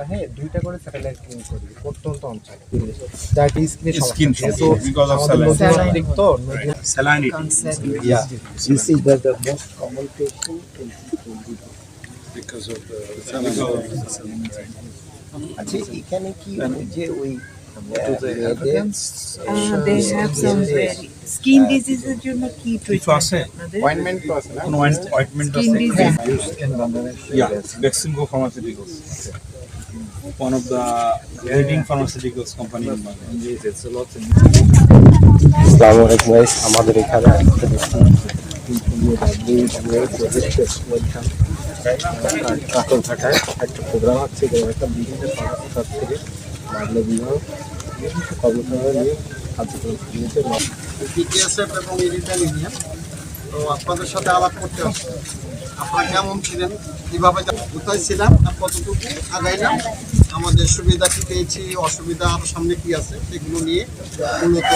সপ্তাহে দুইটা করে স্যাটেলাইট ক্লিন করি প্রত্যন্ত অঞ্চলে। That is skin so because of saline তো salinity yeah this is the most common আচ্ছা এখানে কি যে ওই they uh, have? এর জন্য কি ট্রিটমেন্ট আছে ointment One of the leading pharmaceuticals company in Bangladesh. আসসালামু আলাইকুম গাইস আমাদের এখানে একটা কাকর একটা প্রোগ্রাম হচ্ছে যে একটা বিভিন্ন সংস্থা থেকে বাংলা বিভাগ কর্মশালা নিয়ে কার্যক্রম নিতে এবং ইরিটাল ইউনিয়ন তো আপনাদের সাথে আলাপ করতে আসছে আপনারা কেমন ছিলেন? কীভাবে কোথায় ছিলাম? কতটুকু আগাইলাম? আমাদের সুবিধা কি পেয়েছি? অসুবিধা আরও সামনে কি আছে? সেগুলো নিয়ে মূলত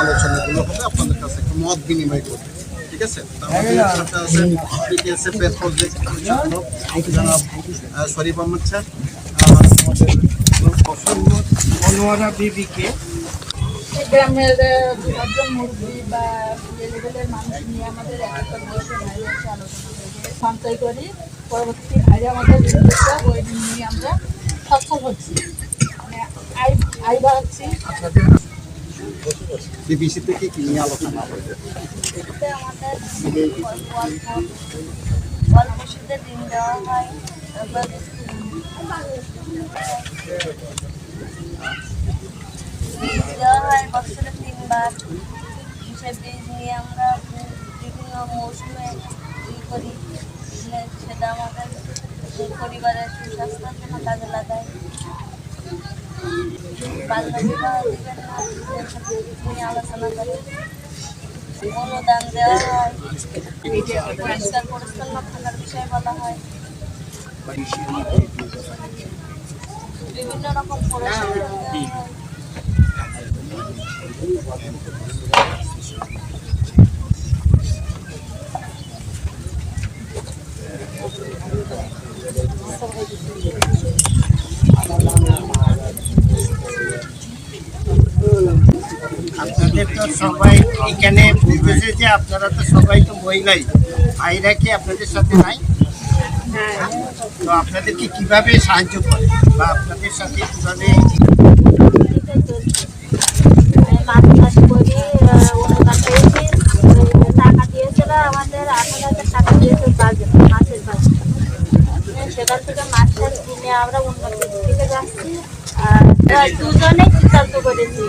আলোচনাগুলো হবে। আপনাদের কাছে একটু মত বিনিময় করবে। ঠিক আছে? শরীফ আহমদ স্যার অনুয়ারা বিবিকে। গ্রামের ভদ্র মুরগি বা লেভেলের মানুষ নিয়ে আমাদের সঞ্চয় করি। পরবর্তী ভাইরে আমাদের নিয়ে আমরা সচ্ছল হচ্ছি। মানে বাড়াচ্ছি। কি নিয়ে আলোচনা এতে আমাদের অল্প সুদে ঋণ দেওয়া হয় বীজ দেওয়া হয় বছরে তিনবার। সে বীজ নিয়ে আমরা বিভিন্ন মৌসুমে করি। সেটা আমাদের পরিবারের সুস্বাস্থ্যের জন্য কাজে লাগায়। বাল্য বিবাহ দিবেন না নিয়ে আলোচনা করে অনুদান দেওয়া হয়। পরিষ্কার পরিচ্ছন্ন থাকার বিষয়ে বলা হয়। বিভিন্ন রকম পরিষেবা দেওয়া হয় আপনাদের তো সবাই এখানে বলতেছে যে আপনারা তো সবাই তো মহিলাই, ভাইরা কি আপনাদের সাথে নাই? তো আপনাদেরকে কীভাবে সাহায্য করে বা আপনাদের সাথে কীভাবে যাচ্ছি। আর দুজনেই সিদ্ধান্ত করেছি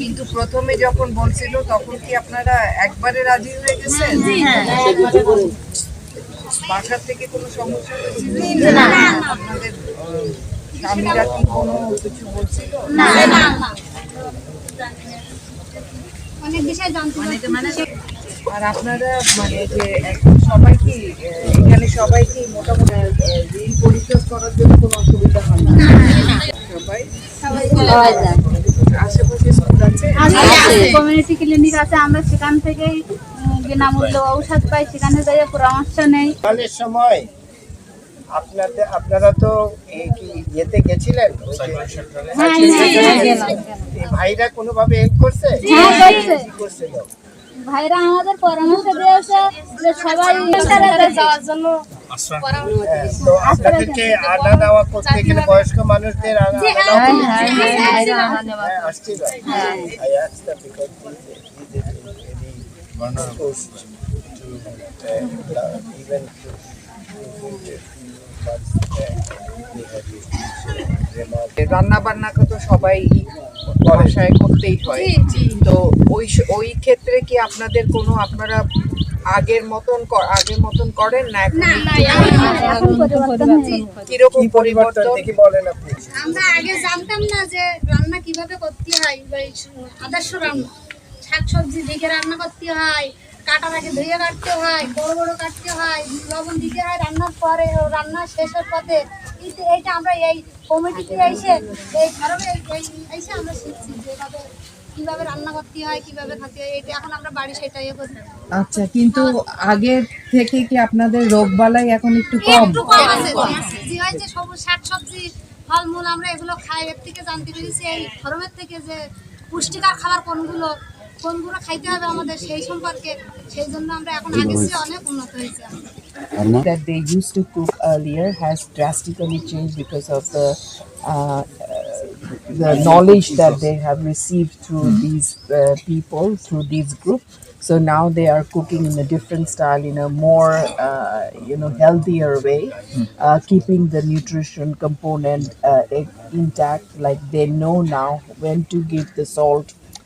কিন্তু প্রথমে যখন বলছিল তখন কি আপনারা একবারে রাজি হয়ে গেছেন? বাসার থেকে কোনো সমস্যা হয়েছিল আপনাদের স্বামীরা কি কোনো কিছু বলছিল? অনেক বিষয় জানতে আর আপনারা মানে যে সবাই কি এখানে সবাই কি মোটামুটি ঋণ পরিশোধ করার জন্য কোনো অসুবিধা হয় না। সবাই আশেপাশে স্কুল আছে? কমিউনিটি ক্লিনিক আছে আমরা সেখান থেকেই বিনামূল্যে ঔষধ পাই সেখানে যাই পরামর্শ নেই। সময় আপনাদের আপনারা তো কি ইয়েতে গেছিলেন? হ্যাঁ হ্যাঁ এই ভাইরা কোনোভাবে হেল্প করছে? হ্যাঁ করছিল ভাইরা আমাদের পরামর্শ দিয়েছে যে সবাই যাওয়ার জন্য হ্যাঁ, তো আপনাদেরকে আনা নেওয়া করতে গেলে বয়স্ক মানুষদের আনা হ্যাঁ, আসছিল to uh, even to রান্না বান্না তো সবাই বাসায় করতেই হয়। তো ওই ওই ক্ষেত্রে কি আপনাদের কোনো আপনারা আগের মতন আগের মতন করেন না পরিবর্তন কীরকম কি পরিবর্তন পরিবর্তন? বলেন আপনি। আমরা আগে জানতাম না যে রান্না কীভাবে করতে হয় বা আদর্শ রান্না। শাকসবজি দেখে রান্না করতে হয় আগে ধুয়ে কাটতে হয় বড় বড় কাটতে হয় লবণ দিতে হয় রান্নার পরে ও রান্না শেষের পথে। এই- এইটা আমরা এই কমিটিতে এসে এই এসে আমরা শিখছি যেভাবে কীভাবে রান্না করতে হয় কীভাবে খেতে হয় এটা এখন আমরা বাড়ি ইয়ে করি আচ্ছা কিন্তু আগের থেকে কি আপনাদের রোগ বালাই এখন একটু কম? একটু কম আছে যে হয় যে সবুজ শাক সবজি ফলমূল আমরা এগুলো খাই এর থেকে জানতে পেরেছি এই ফরমের থেকে যে পুষ্টিকর খাবার কোনগুলো কোনগুলো খাইতে হবে আমাদের সেই সম্পর্কে সেই জন্য আমরা এখন আগের চেয়ে অনেক উন্নত হয়েছে আমরা that they used to cook earlier has drastically changed because of the uh, the knowledge that they have received through these uh, people through these group so now they are cooking in a different style in a more uh, you know healthier way uh, keeping the nutrition component uh, i- intact like they know now when to give the salt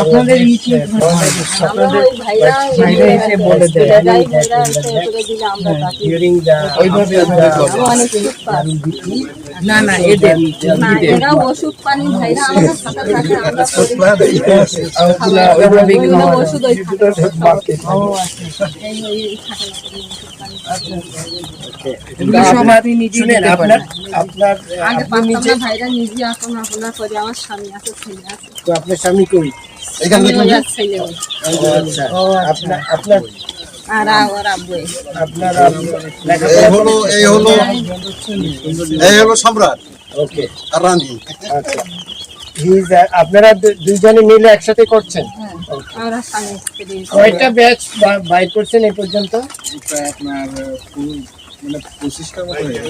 আপনাদের এসে বলে দেয় ওইভাবে না না এদের এরা ওষুধ পানি ভাইরা আমাদের সাথে থাকে আমরা ওষুধ ওই আপনার স্বামী আছে ছেলে আছে। তো আপনার স্বামী কই? ওই। আচ্ছা। আপনার আপনার আর ওর আব্বু এই। হলো এই হলো সম্রাট ওকে। আর রানী। আচ্ছা। আপনারা দু- দুইজনে মিলে একসাথে করছেন? স্ত্রী। কয়টা ব্যাচ বাইর করছেন এই পর্যন্ত? আপনার মানে হয়ে।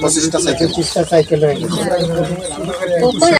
পঁচিশটা সাইকেল হয়ে গেছে।